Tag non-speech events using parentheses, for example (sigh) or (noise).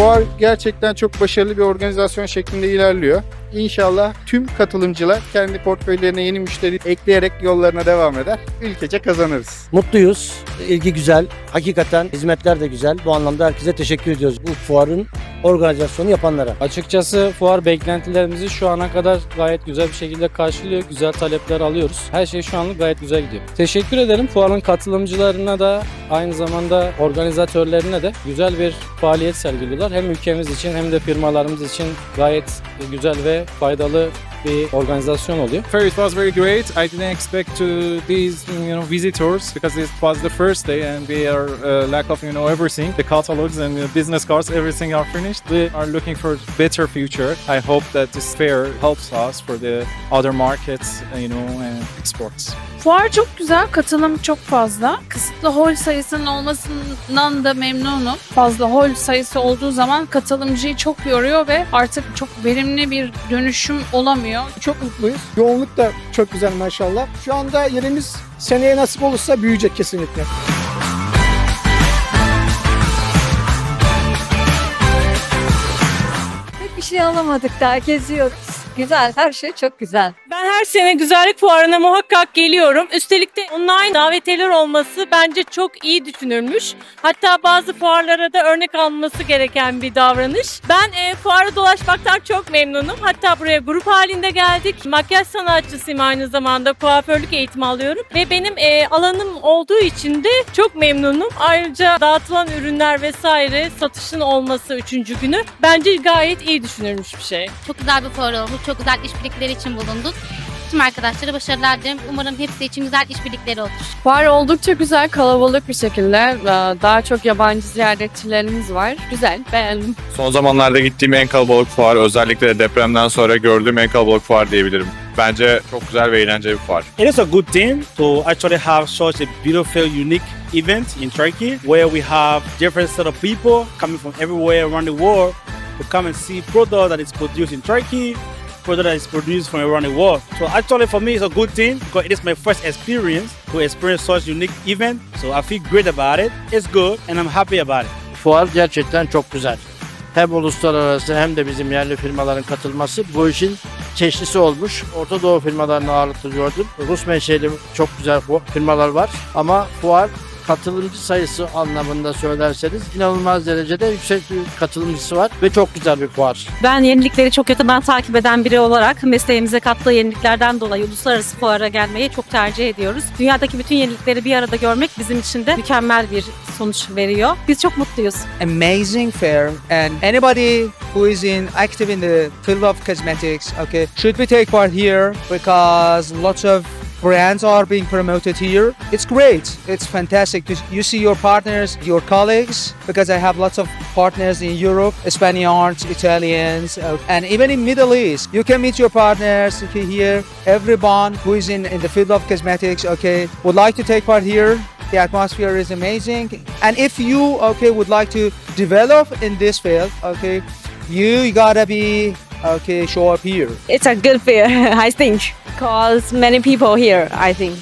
Fuar gerçekten çok başarılı bir organizasyon şeklinde ilerliyor. İnşallah tüm katılımcılar kendi portföylerine yeni müşteri ekleyerek yollarına devam eder. Ülkece kazanırız. Mutluyuz. İlgi güzel. Hakikaten hizmetler de güzel. Bu anlamda herkese teşekkür ediyoruz. Bu fuarın organizasyonu yapanlara. Açıkçası fuar beklentilerimizi şu ana kadar gayet güzel bir şekilde karşılıyor. Güzel talepler alıyoruz. Her şey şu anlık gayet güzel gidiyor. Teşekkür ederim fuarın katılımcılarına da aynı zamanda organizatörlerine de güzel bir faaliyet sergiliyorlar. Hem ülkemiz için hem de firmalarımız için gayet güzel ve faydalı bir organizasyon oluyor. Fair, it was very great. I didn't expect to these you know visitors because it was the first day and we are uh, lack of you know everything. The catalogs and the business cards, everything are finished. We are looking for better future. I hope that this fair helps us for the other markets, you know, and exports. Fuar çok güzel, katılım çok fazla. Kısıtlı hol sayısının olmasından da memnunum. Fazla hol sayısı olduğu zaman katılımcıyı çok yoruyor ve artık çok verimli bir dönüşüm olamıyor. Çok mutluyuz. Yoğunluk da çok güzel maşallah. Şu anda yerimiz seneye nasip olursa büyüyecek kesinlikle. Pek bir şey alamadık daha geziyoruz. Güzel, her şey çok güzel. Ben her sene güzellik fuarına muhakkak geliyorum. Üstelik de online davetiyeler olması bence çok iyi düşünülmüş. Hatta bazı fuarlara da örnek alınması gereken bir davranış. Ben e, fuara dolaşmaktan çok memnunum. Hatta buraya grup halinde geldik. Makyaj sanatçısıyım aynı zamanda. Kuaförlük eğitimi alıyorum. Ve benim e, alanım olduğu için de çok memnunum. Ayrıca dağıtılan ürünler vesaire satışın olması üçüncü günü bence gayet iyi düşünülmüş bir şey. Çok güzel bir fuar oldu. Çok güzel işbirlikleri için bulunduk. Tüm arkadaşlara başarılar dilerim. Umarım hepsi için güzel işbirlikleri olur. Fuar oldukça güzel, kalabalık bir şekilde. Ee, Daha çok yabancı ziyaretçilerimiz var. Güzel, beğendim. Son zamanlarda gittiğim en kalabalık fuar, özellikle de depremden sonra gördüğüm en kalabalık fuar diyebilirim. Bence çok güzel ve eğlenceli bir fuar. It is a good thing to actually have such a beautiful, unique event in Turkey where we have different set of people coming from everywhere around the world to come and see product that is produced in Turkey, product that is produced from around the world. So actually for me it's a good thing because it is my first experience to experience such unique event. So I feel great about it. It's good and I'm happy about it. Fuar gerçekten çok güzel. Hem uluslararası hem de bizim yerli firmaların katılması bu işin çeşnisi olmuş. Orta Doğu firmalarını ağırlıklı gördüm. Rus menşeli çok güzel firmalar var. Ama fuar katılımcı sayısı anlamında söylerseniz inanılmaz derecede yüksek bir katılımcısı var ve çok güzel bir fuar. Ben yenilikleri çok yakından takip eden biri olarak mesleğimize kattığı yeniliklerden dolayı uluslararası fuara gelmeyi çok tercih ediyoruz. Dünyadaki bütün yenilikleri bir arada görmek bizim için de mükemmel bir sonuç veriyor. Biz çok mutluyuz. Amazing fair and anybody who is in active in the field of cosmetics, okay, should be take part here because lots of brands are being promoted here. It's great. It's fantastic. You see your partners, your colleagues, because I have lots of partners in Europe, Spaniards, Italians, uh, and even in Middle East. You can meet your partners okay, here. Everyone who is in, in the field of cosmetics, okay, would like to take part here. The atmosphere is amazing. And if you, okay, would like to develop in this field, okay, you gotta be, okay, show up here. It's a good fair, (laughs) I think, because many people here, I think.